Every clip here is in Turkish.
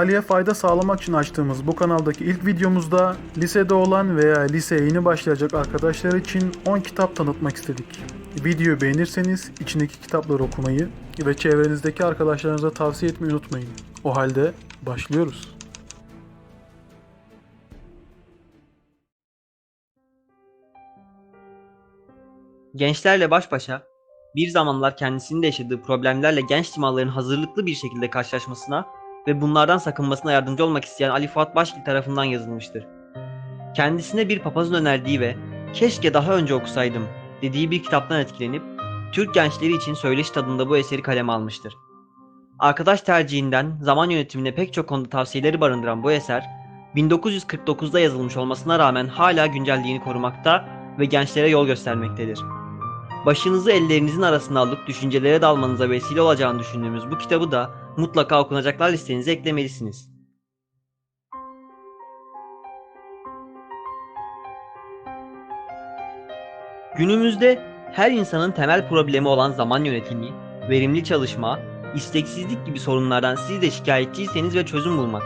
Mahalleye fayda sağlamak için açtığımız bu kanaldaki ilk videomuzda lisede olan veya liseye yeni başlayacak arkadaşlar için 10 kitap tanıtmak istedik. Videoyu beğenirseniz içindeki kitapları okumayı ve çevrenizdeki arkadaşlarınıza tavsiye etmeyi unutmayın. O halde başlıyoruz. Gençlerle baş başa, bir zamanlar kendisinin de yaşadığı problemlerle genç timalların hazırlıklı bir şekilde karşılaşmasına ve bunlardan sakınmasına yardımcı olmak isteyen Ali Fuat Başgil tarafından yazılmıştır. Kendisine bir papazın önerdiği ve keşke daha önce okusaydım dediği bir kitaptan etkilenip Türk gençleri için söyleşi tadında bu eseri kaleme almıştır. Arkadaş tercihinden zaman yönetimine pek çok konuda tavsiyeleri barındıran bu eser, 1949'da yazılmış olmasına rağmen hala güncelliğini korumakta ve gençlere yol göstermektedir. Başınızı ellerinizin arasına alıp düşüncelere dalmanıza vesile olacağını düşündüğümüz bu kitabı da mutlaka okunacaklar listenize eklemelisiniz. Günümüzde her insanın temel problemi olan zaman yönetimi, verimli çalışma, isteksizlik gibi sorunlardan siz de şikayetçiyseniz ve çözüm bulmak,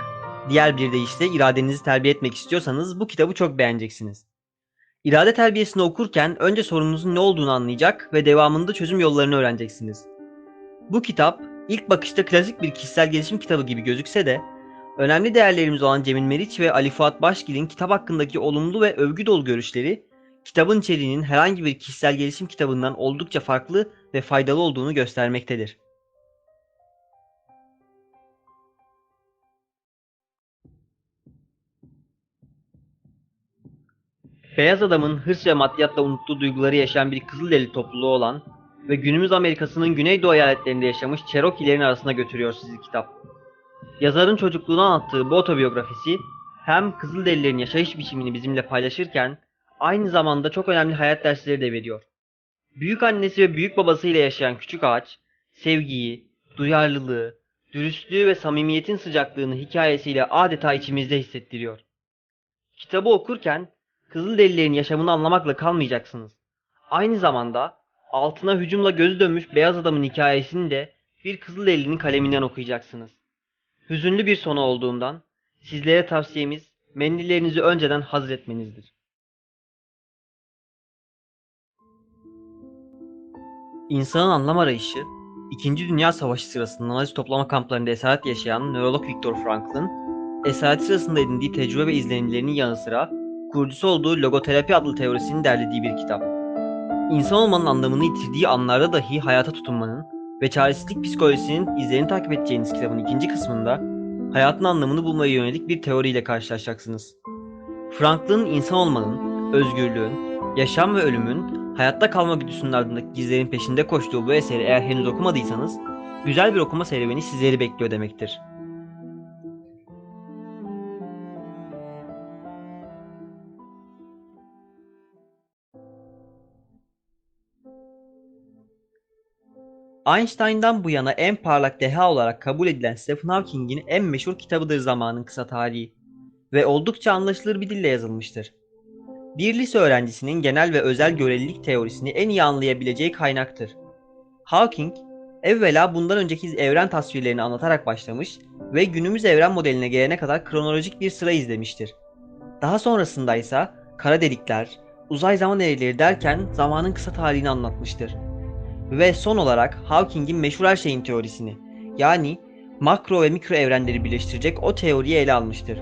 diğer bir deyişle iradenizi terbiye etmek istiyorsanız bu kitabı çok beğeneceksiniz. İrade terbiyesini okurken önce sorununuzun ne olduğunu anlayacak ve devamında çözüm yollarını öğreneceksiniz. Bu kitap ilk bakışta klasik bir kişisel gelişim kitabı gibi gözükse de önemli değerlerimiz olan Cemil Meriç ve Ali Fuat Başgil'in kitap hakkındaki olumlu ve övgü dolu görüşleri kitabın içeriğinin herhangi bir kişisel gelişim kitabından oldukça farklı ve faydalı olduğunu göstermektedir. Beyaz adamın hırs ve maddiyatla unuttuğu duyguları yaşayan bir Kızılderili topluluğu olan ve günümüz Amerika'sının Güneydoğu eyaletlerinde yaşamış Cherokee'lerin arasına götürüyor sizi kitap. Yazarın çocukluğunu anlattığı bu otobiyografisi hem Kızılderililerin yaşayış biçimini bizimle paylaşırken aynı zamanda çok önemli hayat dersleri de veriyor. Büyük annesi ve büyük babasıyla yaşayan küçük ağaç, sevgiyi, duyarlılığı, dürüstlüğü ve samimiyetin sıcaklığını hikayesiyle adeta içimizde hissettiriyor. Kitabı okurken Kızılderililerin yaşamını anlamakla kalmayacaksınız. Aynı zamanda altına hücumla gözü dönmüş beyaz adamın hikayesini de bir Kızılderili'nin kaleminden okuyacaksınız. Hüzünlü bir sonu olduğundan sizlere tavsiyemiz mendillerinizi önceden hazır etmenizdir. İnsanın anlam arayışı, İkinci Dünya Savaşı sırasında Nazi toplama kamplarında esaret yaşayan nörolog Viktor Frankl'ın esaret sırasında edindiği tecrübe ve izlenimlerinin yanı sıra kurucusu olduğu logoterapi adlı teorisini derlediği bir kitap. İnsan olmanın anlamını yitirdiği anlarda dahi hayata tutunmanın ve çaresizlik psikolojisinin izlerini takip edeceğiniz kitabın ikinci kısmında hayatın anlamını bulmaya yönelik bir teoriyle karşılaşacaksınız. Franklin'in insan olmanın, özgürlüğün, yaşam ve ölümün hayatta kalma güdüsünün ardındaki gizlerin peşinde koştuğu bu eseri eğer henüz okumadıysanız güzel bir okuma serüveni sizleri bekliyor demektir. Einstein'dan bu yana en parlak deha olarak kabul edilen Stephen Hawking'in en meşhur kitabıdır zamanın kısa tarihi ve oldukça anlaşılır bir dille yazılmıştır. Bir lise öğrencisinin genel ve özel görelilik teorisini en iyi anlayabileceği kaynaktır. Hawking, evvela bundan önceki evren tasvirlerini anlatarak başlamış ve günümüz evren modeline gelene kadar kronolojik bir sıra izlemiştir. Daha sonrasında ise kara delikler, uzay zaman eğrileri derken zamanın kısa tarihini anlatmıştır. Ve son olarak Hawking'in meşhur her şeyin teorisini, yani makro ve mikro evrenleri birleştirecek o teoriyi ele almıştır.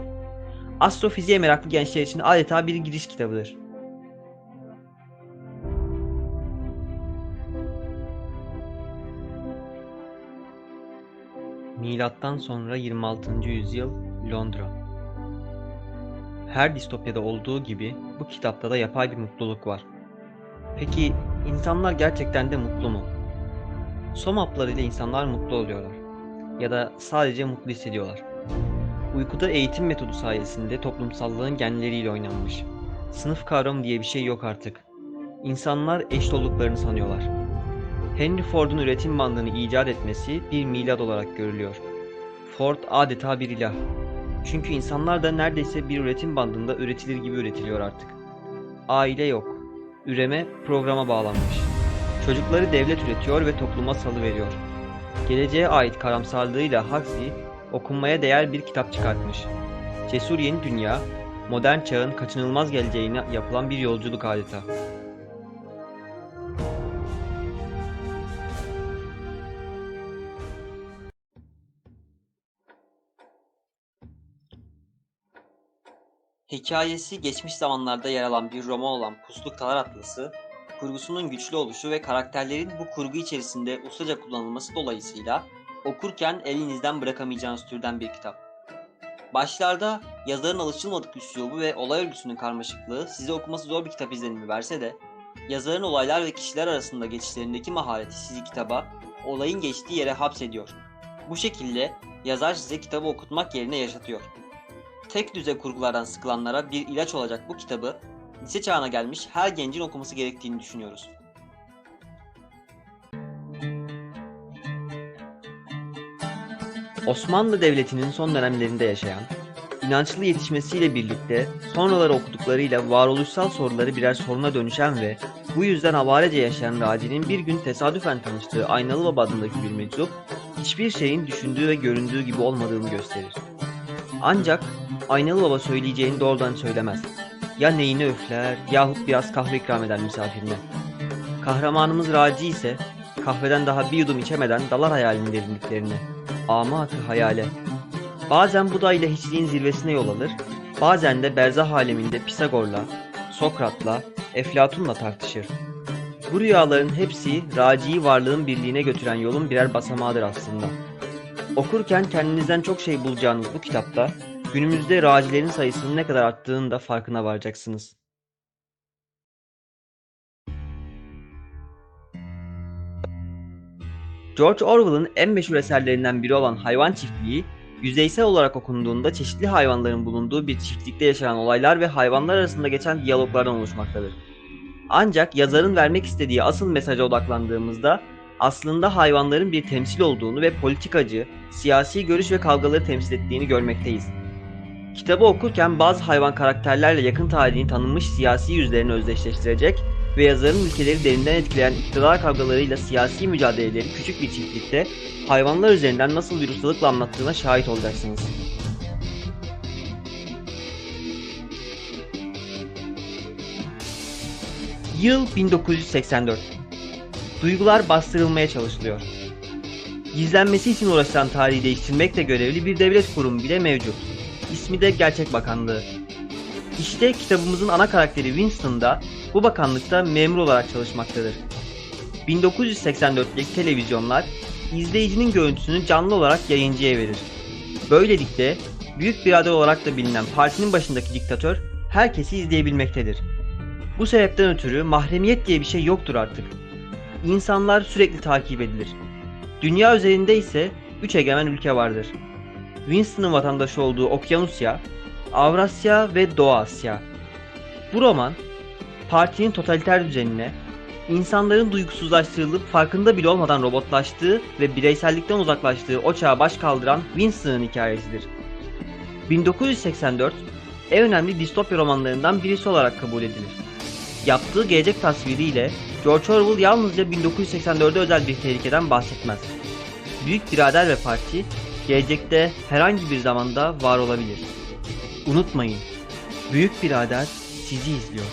Astrofiziğe meraklı gençler için adeta bir giriş kitabıdır. Milattan sonra 26. yüzyıl Londra. Her distopyada olduğu gibi bu kitapta da yapay bir mutluluk var. Peki insanlar gerçekten de mutlu mu? Som haplarıyla insanlar mutlu oluyorlar. Ya da sadece mutlu hissediyorlar. Uykuda eğitim metodu sayesinde toplumsallığın genleriyle oynanmış. Sınıf kavramı diye bir şey yok artık. İnsanlar eşit olduklarını sanıyorlar. Henry Ford'un üretim bandını icat etmesi bir milat olarak görülüyor. Ford adeta bir ilah. Çünkü insanlar da neredeyse bir üretim bandında üretilir gibi üretiliyor artık. Aile yok. Üreme programa bağlanmış. Çocukları devlet üretiyor ve topluma salı veriyor. Geleceğe ait karamsarlığıyla Huxley, okunmaya değer bir kitap çıkartmış. Cesur Yeni Dünya, modern çağın kaçınılmaz geleceğine yapılan bir yolculuk adeta. Hikayesi geçmiş zamanlarda yer alan bir roman olan Puslu Kalar Atlası, kurgusunun güçlü oluşu ve karakterlerin bu kurgu içerisinde ustaca kullanılması dolayısıyla okurken elinizden bırakamayacağınız türden bir kitap. Başlarda yazarın alışılmadık üslubu ve olay örgüsünün karmaşıklığı size okuması zor bir kitap izlenimi verse de, yazarın olaylar ve kişiler arasında geçişlerindeki mahareti sizi kitaba, olayın geçtiği yere hapsediyor. Bu şekilde yazar size kitabı okutmak yerine yaşatıyor. Tek düze kurgulardan sıkılanlara bir ilaç olacak bu kitabı lise çağına gelmiş her gencin okuması gerektiğini düşünüyoruz. Osmanlı Devleti'nin son dönemlerinde yaşayan, inançlı yetişmesiyle birlikte sonraları okuduklarıyla varoluşsal soruları birer soruna dönüşen ve bu yüzden avarece yaşayan Raci'nin bir gün tesadüfen tanıştığı Aynalı Baba adındaki bir meczup, hiçbir şeyin düşündüğü ve göründüğü gibi olmadığını gösterir. Ancak Aynalı Baba söyleyeceğini doğrudan söylemez. Ya neyini öfler yahut biraz kahve ikram eder misafirine. Kahramanımız Raci ise kahveden daha bir yudum içemeden dalar hayalinin derinliklerine. Amatı hayale. Bazen Buda ile hiçliğin zirvesine yol alır, bazen de berzah aleminde Pisagor'la, Sokrat'la, Eflatun'la tartışır. Bu rüyaların hepsi Raci'yi varlığın birliğine götüren yolun birer basamağıdır aslında. Okurken kendinizden çok şey bulacağınız bu kitapta günümüzde racilerin sayısının ne kadar arttığını da farkına varacaksınız. George Orwell'ın en meşhur eserlerinden biri olan Hayvan Çiftliği, yüzeysel olarak okunduğunda çeşitli hayvanların bulunduğu bir çiftlikte yaşanan olaylar ve hayvanlar arasında geçen diyaloglardan oluşmaktadır. Ancak yazarın vermek istediği asıl mesaja odaklandığımızda aslında hayvanların bir temsil olduğunu ve politikacı, siyasi görüş ve kavgaları temsil ettiğini görmekteyiz. Kitabı okurken bazı hayvan karakterlerle yakın tarihini tanınmış siyasi yüzlerini özdeşleştirecek ve yazarın ülkeleri derinden etkileyen iktidar kavgalarıyla siyasi mücadeleleri küçük bir çiftlikte hayvanlar üzerinden nasıl bir ustalıkla anlattığına şahit olacaksınız. Yıl 1984. Duygular bastırılmaya çalışılıyor. Gizlenmesi için uğraşılan tarihi değiştirmekle görevli bir devlet kurumu bile mevcut. İsmi de Gerçek Bakanlığı. İşte kitabımızın ana karakteri Winston da bu bakanlıkta memur olarak çalışmaktadır. 1984'teki televizyonlar izleyicinin görüntüsünü canlı olarak yayıncıya verir. Böylelikle büyük birader olarak da bilinen partinin başındaki diktatör herkesi izleyebilmektedir. Bu sebepten ötürü mahremiyet diye bir şey yoktur artık. İnsanlar sürekli takip edilir. Dünya üzerinde ise 3 egemen ülke vardır. Winston'ın vatandaşı olduğu Okyanusya, Avrasya ve Doğu Asya. Bu roman, partinin totaliter düzenine, insanların duygusuzlaştırılıp farkında bile olmadan robotlaştığı ve bireysellikten uzaklaştığı o çağa baş kaldıran Winston'ın hikayesidir. 1984, en önemli distopya romanlarından birisi olarak kabul edilir. Yaptığı gelecek tasviriyle George Orwell yalnızca 1984'e özel bir tehlikeden bahsetmez. Büyük Birader ve Parti, gelecekte herhangi bir zamanda var olabilir. Unutmayın, Büyük Birader sizi izliyor.